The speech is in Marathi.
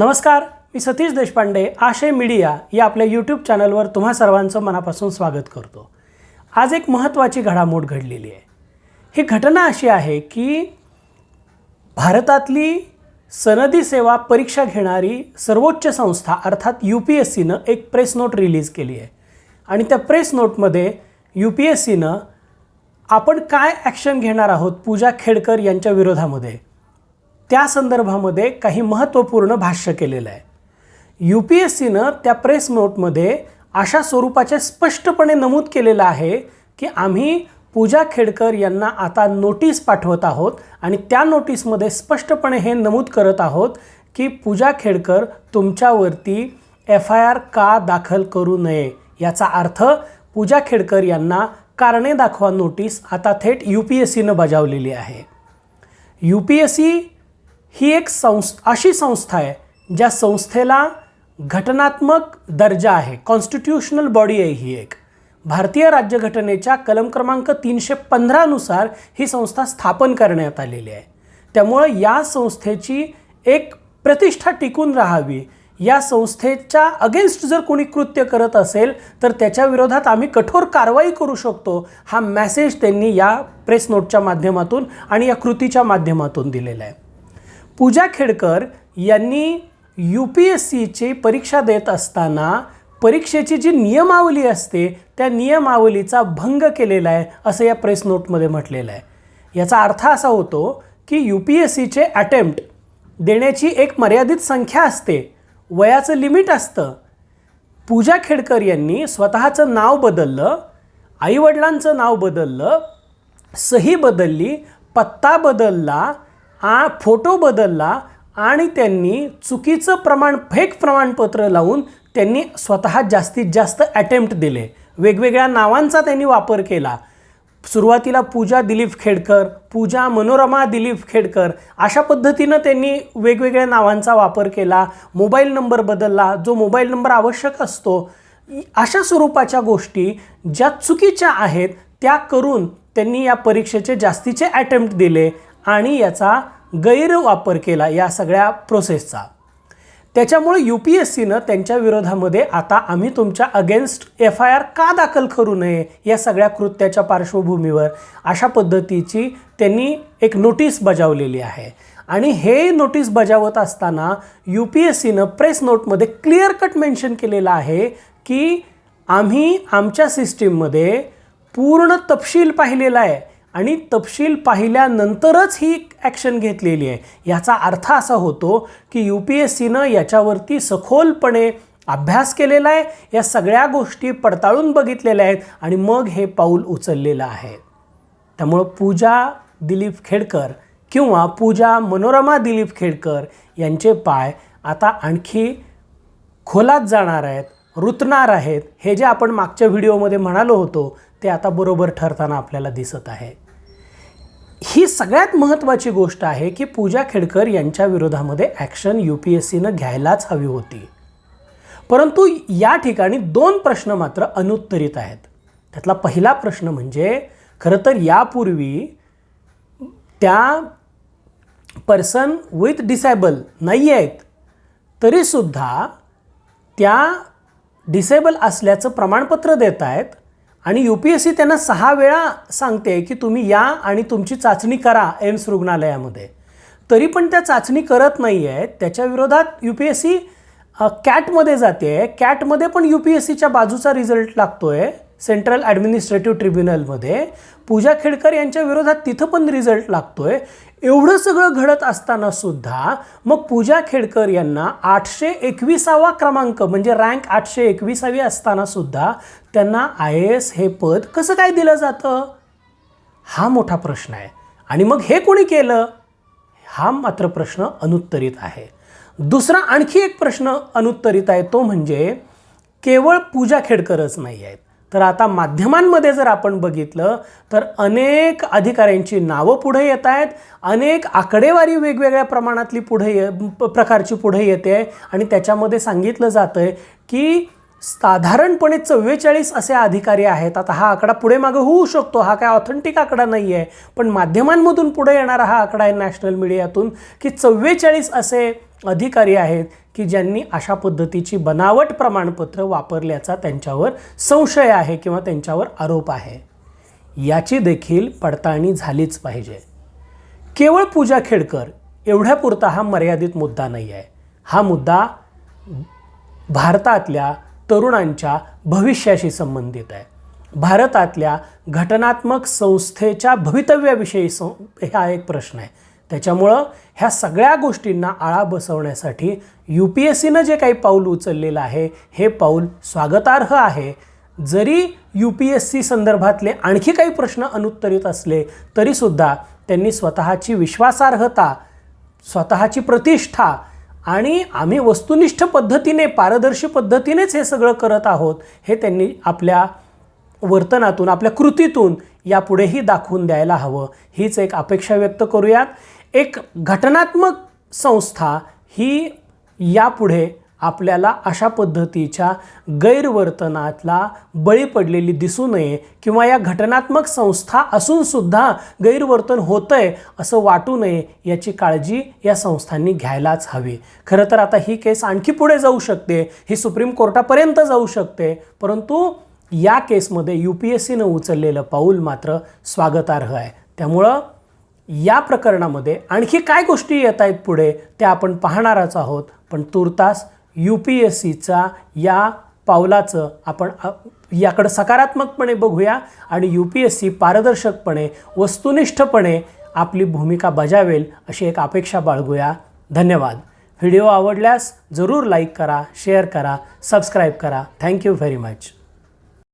नमस्कार मी सतीश देशपांडे आशय मीडिया या आपल्या यूट्यूब चॅनलवर तुम्हा सर्वांचं मनापासून स्वागत करतो. आज एक महत्त्वाची घडामोड घडलेली आहे. ही घटना अशी आहे की भारतातली सनदी सेवा परीक्षा घेणारी सर्वोच्च संस्था अर्थात यू पी एस सीनं एक प्रेस नोट रिलीज केली आहे. आणि त्या प्रेस नोटमध्ये यू पी एस सीनं आपण काय ॲक्शन घेणार आहोत पूजा खेडकर यांच्या विरोधामध्ये? त्या संदर्भामध्ये काही महत्त्वपूर्ण भाष्य केलेलं आहे. यू पी एस सीनं त्या प्रेस नोटमध्ये अशा स्वरूपाचे स्पष्टपणे नमूद केलेलं आहे की आम्ही पूजा खेडकर यांना आता नोटीस पाठवत आहोत आणि त्या नोटीसमध्ये स्पष्टपणे हे नमूद करत आहोत की पूजा खेडकर तुमच्यावरती एफ आय आर का दाखल करू नये याचा अर्थ पूजा खेडकर यांना कारणे दाखवा नोटीस आता थेट यू पी एस सीनं बजावलेली आहे. यू पी एस सी ही एक संस अशी संस्था आहे ज्या संस्थेला घटनात्मक दर्जा आहे. कॉन्स्टिट्यूशनल बॉडी आहे ही एक. भारतीय राज्यघटनेच्या कलम क्रमांक तीनशे पंधरानुसार ही संस्था स्थापन करण्यात आलेली आहे. त्यामुळं या संस्थेची एक प्रतिष्ठा टिकून राहावी. या संस्थेच्या अगेन्स्ट जर कोणी कृत्य करत असेल तर त्याच्या विरोधात आम्ही कठोर कारवाई करू शकतो हा मॅसेज त्यांनी या प्रेस नोटच्या माध्यमातून आणि या कृतीच्या माध्यमातून दिलेला आहे. पूजा खेडकर यांनी यू पी एस सीची परीक्षा देत असताना परीक्षेची जी नियमावली असते त्या नियमावलीचा भंग केलेला आहे असं या प्रेस नोटमध्ये म्हटलेलं आहे. याचा अर्थ असा होतो की यू पी एस सीचे अटेम्प्ट देण्याची एक मर्यादित संख्या असते वयाचं लिमिट असतं. पूजा खेडकर यांनी स्वतःचं नाव बदललं आईवडिलांचं नाव बदललं सही बदलली पत्ता बदलला आ फोटो बदलला आणि त्यांनी चुकीचं प्रमाण फेक प्रमाणपत्र लावून त्यांनी स्वतः जास्तीत जास्त अटेम्प्ट दिले. वेगवेगळ्या नावांचा त्यांनी वापर केला. सुरुवातीला पूजा दिलीप खेडकर पूजा मनोरमा दिलीप खेडकर अशा पद्धतीनं त्यांनी वेगवेगळ्या नावांचा वापर केला. मोबाईल नंबर बदलला. जो मोबाईल नंबर आवश्यक असतो अशा स्वरूपाच्या गोष्टी ज्या चुकीच्या आहेत त्या करून त्यांनी या परीक्षेचे जास्तीचे अटेम्प्ट दिले. आणि याचा गैरवापर केला या सगळ्या प्रोसेसचा त्याच्यामुळे यू पी एस सीनं त्यांच्या विरोधामध्ये आता आम्ही तुमच्या अगेन्स्ट एफ आय आर का दाखल करू नये या सगळ्या कृत्याच्या पार्श्वभूमीवर अशा पद्धतीची त्यांनी एक नोटीस बजावलेली आहे. आणि हे नोटीस बजावत असताना यू पी एस सीनं प्रेस नोटमध्ये क्लिअर कट मेन्शन केलेलं आहे की आम्ही आमच्या सिस्टीममध्ये पूर्ण तपशील पाहिलेला आहे. आणि तपशील पाहिल्यानंतरच ही ॲक्शन घेतलेली आहे. याचा अर्थ असा होतो की यू पी एस सीनं याच्यावरती सखोलपणे अभ्यास केलेला आहे या सगळ्या गोष्टी पडताळून बघितलेल्या आहेत आणि मग हे पाऊल उचललेलं आहे. त्यामुळं पूजा दिलीप खेडकर किंवा पूजा मनोरमा दिलीप खेडकर यांचे पाय आता आणखी खोलात जाणार आहेत रुतणार आहेत. हे जे आपण मागच्या व्हिडिओमध्ये म्हणालो होतो ते आता बरोबर ठरताना आपल्याला दिसत आहे. ही सगळ्यात महत्त्वाची गोष्ट आहे की पूजा खेडकर यांच्या विरोधामध्ये ॲक्शन यू पी एस सीनं घ्यायलाच हवी होती. परंतु या ठिकाणी दोन प्रश्न मात्र अनुत्तरित आहेत. त्यातला पहिला प्रश्न म्हणजे खरं तर यापूर्वी त्या पर्सन विथ डिसेबल नाही आहेत तरीसुद्धा त्या डिसेबल असल्याचं प्रमाणपत्र देत आहेत आणि यू पी एस सी त्यांना सहा वेळा सांगते की तुम्ही या आणि तुमची चाचणी करा एम्स रुग्णालयामध्ये. तरी पण त्या चाचणी करत नाही आहेत त्याच्या विरोधात यू पी एस सी कॅटमध्ये जाते. आहे कॅटमध्ये पण यू पी एस सीच्या बाजूचा रिझल्ट लागतो आहे सेंट्रल ॲडमिनिस्ट्रेटिव्ह ट्रिब्युनलमध्ये. पूजा खेडकर यांच्या विरोधात तिथं पण रिझल्ट लागतो आहे एवढं सगळं घडत असताना सुद्धा मग पूजा खेडकर यांना आठशे एकविसावा क्रमांक म्हणजे रँक आठशे एकविसावी असताना सुद्धा त्यांना आय ए एस हे पद कसं काय दिलं जातं? हा मोठा प्रश्न आहे. आणि मग हे कोणी केलं? हा मात्र प्रश्न अनुत्तरित आहे. दुसरा आणखी एक प्रश्न अनुत्तरित आहे तो म्हणजे केवळ पूजा खेडकरच नाही आहेत. तर आता माध्यमांमध्ये जर आपण बघितलं तर अनेक अधिकाऱ्यांची नावं पुढे येत आहेत अनेक आकडेवारी वेगवेगळ्या प्रमाणातली पुढे ये प- प्रकारची पुढे येते आणि त्याच्यामध्ये सांगितलं जातं आहे की साधारणपणे चव्वेचाळीस असे अधिकारी आहेत. आता हा आकडा पुढे मागे होऊ शकतो. हा काय ऑथेंटिक आकडा नाही आहे पण माध्यमांमधून पुढे येणारा हा आकडा आहे नॅशनल मीडियातून की चव्वेचाळीस असे अधिकारी आहेत की ज्यांनी अशा पद्धतीची बनावट प्रमाणपत्र वापरल्याचा त्यांच्यावर संशय आहे किंवा त्यांच्यावर आरोप आहे. याची देखील पडताळणी झालीच पाहिजे. केवळ पूजा खेडकर एवढ्यापुरता हा मर्यादित मुद्दा नाही आहे हा मुद्दा भारतातल्या तरुणांच्या भविष्याशी संबंधित आहे. भारतातल्या घटनात्मक संस्थेच्या भवितव्याविषयी सं हा एक प्रश्न आहे. त्याच्यामुळं ह्या सगळ्या गोष्टींना आळा बसवण्यासाठी यू पी एस सीनं जे काही पाऊल उचललेलं आहे हे पाऊल स्वागतार्ह आहे. जरी यू पी एस सी संदर्भातले आणखी काही प्रश्न अनुत्तरित असले तरीसुद्धा त्यांनी स्वतःची विश्वासार्हता स्वतःची प्रतिष्ठा आणि आम्ही वस्तुनिष्ठ पद्धतीने पारदर्शी पद्धतीनेच हे सगळं करत आहोत हे त्यांनी आपल्या वर्तनातून आपल्या कृतीतून यापुढेही दाखवून द्यायला हवं. हीच एक अपेक्षा व्यक्त करूयात. एक घटनात्मक संस्था ही यापुढे आपल्याला अशा पद्धतीच्या गैरवर्तनातला बळी पडलेली दिसू नये किंवा या घटनात्मक संस्था असूनसुद्धा गैरवर्तन होतं आहे असं वाटू नये याची काळजी या संस्थांनी घ्यायलाच हवी. खरं तर आता ही केस आणखी पुढे जाऊ शकते ही सुप्रीम कोर्टापर्यंत जाऊ शकते परंतु या केसमध्ये यू पी एस सीनं उचललेलं पाऊल मात्र स्वागतार्ह आहे. त्यामुळं या प्रकरणामध्ये आणखी काय गोष्टी येत आहेत पुढे त्या आपण पाहणारच आहोत. पण तुर्तास यू पी एस सीचा या पावलाचं आपण याकडं सकारात्मकपणे बघूया आणि यू पी एस सी पारदर्शकपणे वस्तुनिष्ठपणे आपली भूमिका बजावेल अशी एक अपेक्षा बाळगूया. धन्यवाद. व्हिडिओ आवडल्यास जरूर लाईक करा शेअर करा सबस्क्राईब करा. Thank you very much.